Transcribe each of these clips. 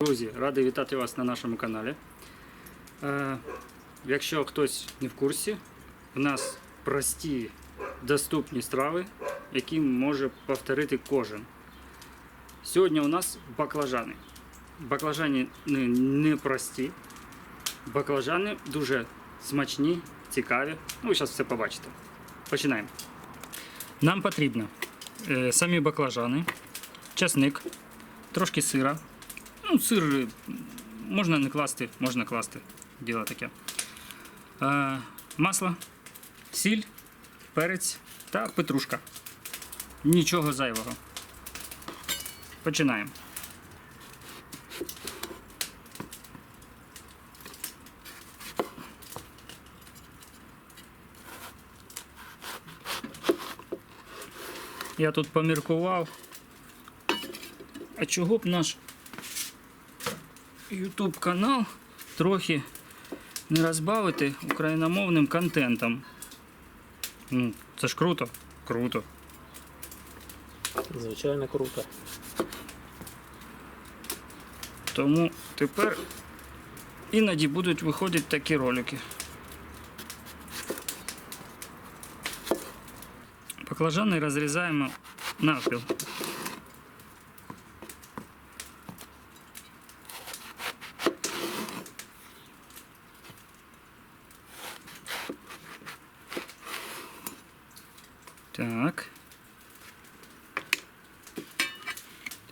Друзі, радий вітати вас на нашому каналі. Е, якщо хтось не в курсі, у нас прості доступні страви, які може повторити кожен. Сьогодні у нас баклажани. Баклажани не, не прості. Баклажани дуже смачні, цікаві. Ну, ви зараз все побачите. Починаємо. Нам потрібно е, самі баклажани, часник, трошки сира. Ну, сир е, можна не класти, можна класти. Діло таке. Е, масло, сіль, перець та петрушка. Нічого зайвого. Починаємо. Я тут поміркував. А чого б наш YouTube канал трохи не розбавити україномовним контентом? Ну, це ж круто. Круто. Звичайно круто. Тому тепер іноді будуть виходити такі ролики. Баклажани розрізаємо навпіл. Так.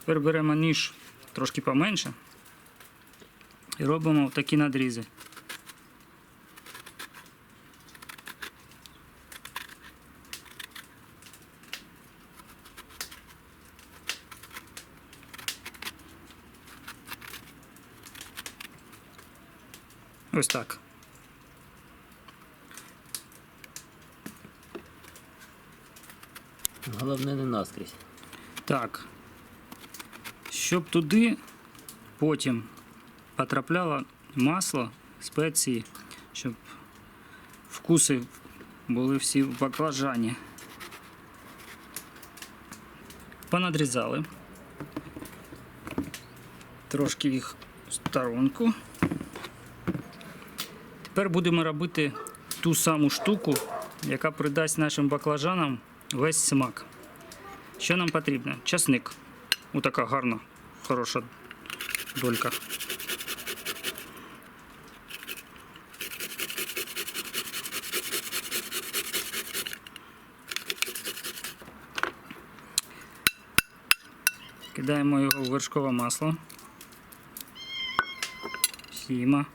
Тепер беремо ніж трошки поменше і робимо такі надрізи. Ось так. Головне не наскрізь. Так. Щоб туди потім потрапляло масло, спеції, щоб вкуси були всі в баклажані. Понадрізали. Трошки їх в сторонку. Тепер будемо робити ту саму штуку, яка придасть нашим баклажанам весь смак. Що нам потрібно? Часник. Отака гарна, хороша долька. Кидаємо його в вершкове масло. Сіма.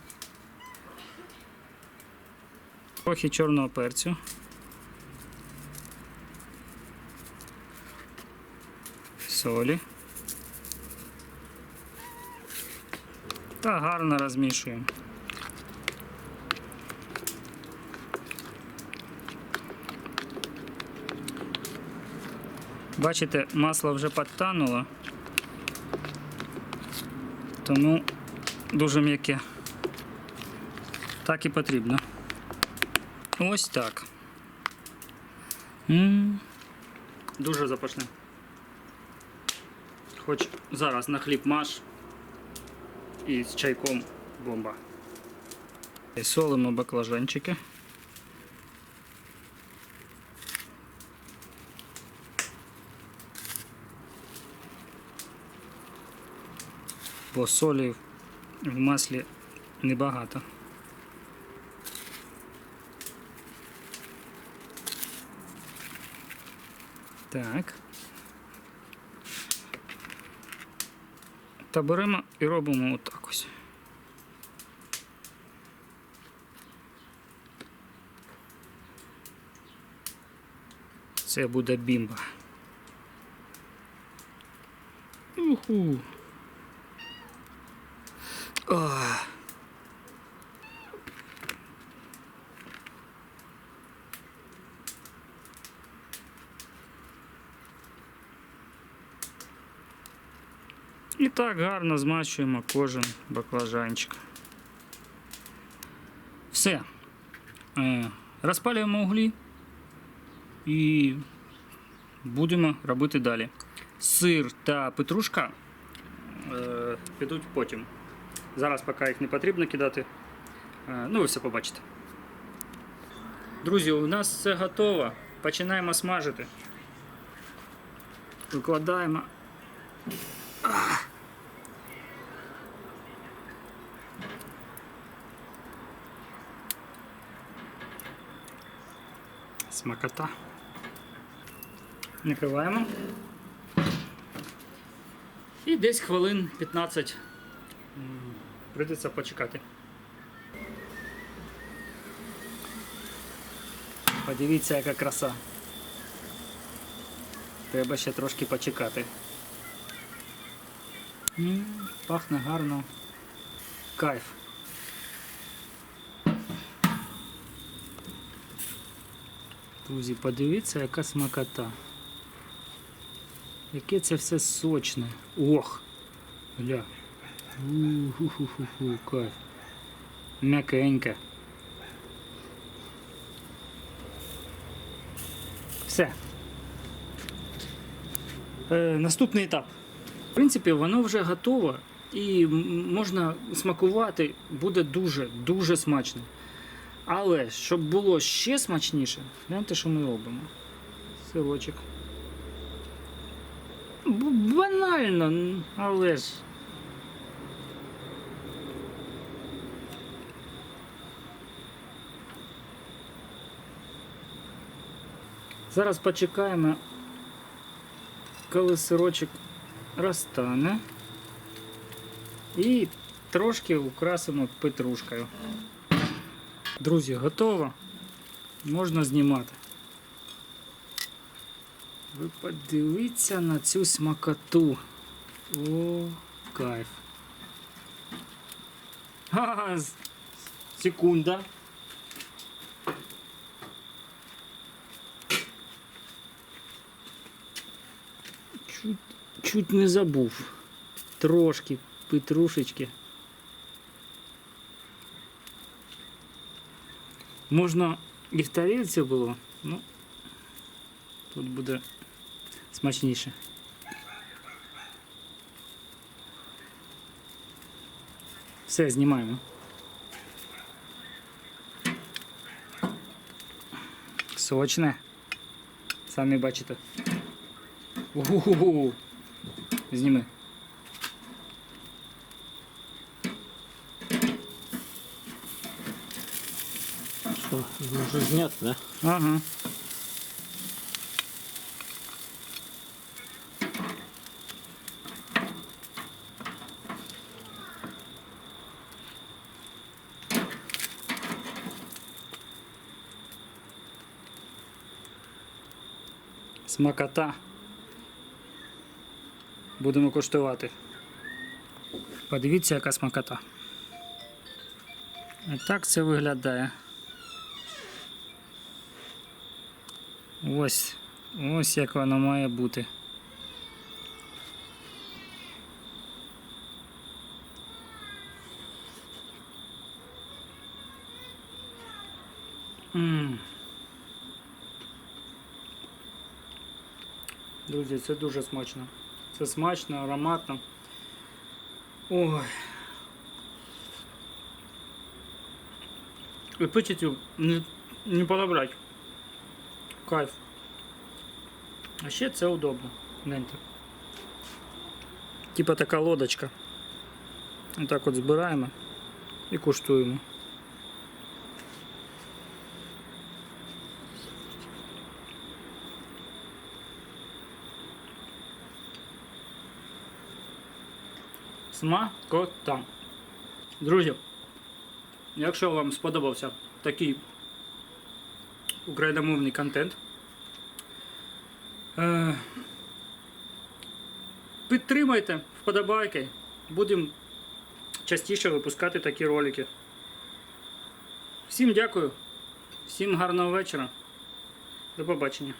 Трохи чорного перцю. солі. Та гарно розмішуємо. Бачите, масло вже підтануло, тому дуже м'яке. Так і потрібно. Ось так. М, Дуже запашне. Хоч зараз на хліб маш і з чайком бомба. Солимо баклажанчики. Бо солі в маслі небагато. Так. Та беремо і робимо отак ось. Це буде бімба. Уху. Ах. І так гарно змащуємо кожен баклажанчик. Все. Е, Розпалюємо углі і будемо робити далі. Сир та петрушка е, підуть потім. Зараз поки їх не потрібно кидати. Е, ну, ви все побачите. Друзі, у нас все готово. Починаємо смажити. Викладаємо. Смакота. Накриваємо. І десь хвилин 15 м, прийдеться почекати. Подивіться, яка краса. Треба ще трошки почекати. Пахне гарно. Кайф. Друзі, подивіться, яка смакота. Яке це все сочне. Ох! Гля. У-ху-ху-ху-ху, кайф. М'якеньке. Все. Е, наступний етап. В принципі, воно вже готове і можна смакувати, буде дуже, дуже смачно. Але щоб було ще смачніше, гляньте, що ми робимо. Сирочок. Банально, але ж. Зараз почекаємо, коли сирочок розтане. І трошки украсимо петрушкою. Друзі, готово. Можна знімати. Ви подивіться на цю смакоту. О, кайф. Ха, з- секунда. Чуть, чуть не забув. Трошки петрушечки. Можна і в тарілці було, ну тут буде смачніше. Все, знімаємо. Сочне. Самі бачите. Угу. Зніми. Що, може зняти, да? Ага. Смакота. Будемо куштувати. Подивіться, яка смакота. І так це виглядає. Ось, ось як воно має бути. М. Друзі, це дуже смачно. Це смачно, ароматно. Ой. Эпитетів не, не подобрать. Кайф. А ще це удобно. Гляньте. Типа така лодочка. Отак от збираємо і куштуємо. Смакота. Друзі, якщо вам сподобався такий україномовний контент, е, підтримайте вподобайки. Будемо частіше випускати такі ролики. Всім дякую, всім гарного вечора. До побачення.